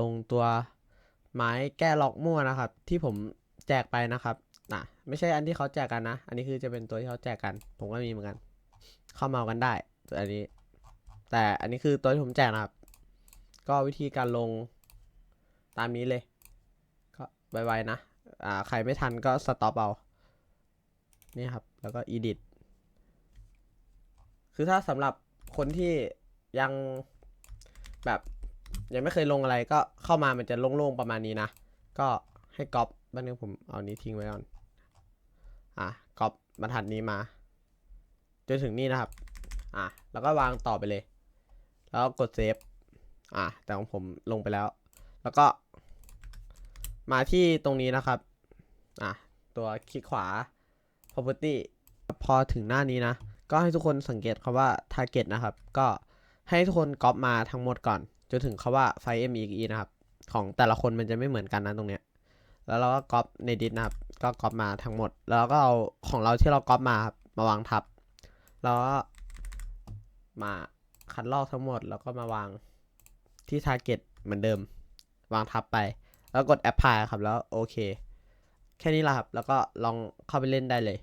ลงตัวไม้แก้ล็อกมั่วนะครับ ที่ผมแจกไปนะครับนะไม่ใช่อันที่เขาแจกกันนะ อันนี้คือจะเป็นตัวที่เขาแจกกัน ผมก็มีเหมือนกัน เข้ามาเอากันได้อันนี้ แต่อันนี้คือตัวที่ผมแจกนะครับ ก็วิธีการลงตามนี้เลย ก็ไวๆนะอ่าใครไม่ทันก็สต็อปเอานี่ครับ แล้วก็ edit คือถ้าสำหรับคนที่ยังแบบ ยังไม่เคยลงอะไรก็เข้ามามันจะโล่งๆประมาณนี้นะ ก็ให้ก๊อปบ้านนึงผมเอานี้ทิ้งไว้ก่อน อะก๊อปบรรทัดนี้มา จนถึงนี่นะครับ อะแล้วก็วางต่อไปเลย แล้วกดเซฟ อะแต่ของผมลงไปแล้ว แล้วก็มาที่ตรงนี้นะครับ อะตัวคลิกขวา property พอถึงหน้านี้นะ ก็ให้ทุกคนสังเกตคำว่า target นะครับ ก็ให้ทุกคนก๊อปมาทั้งหมดก่อน นถึงคำว่า file me นะครับ ของแต่ละคนมันจะไม่เหมือนกันนะตรงเนี้ย แล้วเราก็ก๊อปในดิสนะครับ ก็ก๊อปมาทั้งหมด แล้วก็เอาของเราที่เราก๊อปมาครับมาวางทับ แล้วก็มาคัดลอกทั้งหมด แล้วก็มาวางที่ target เหมือนเดิม วางทับไป แล้วกด apply ครับ แล้วโอเค แค่นี้ละครับ แล้วก็ลองเข้าไปเล่นได้เลย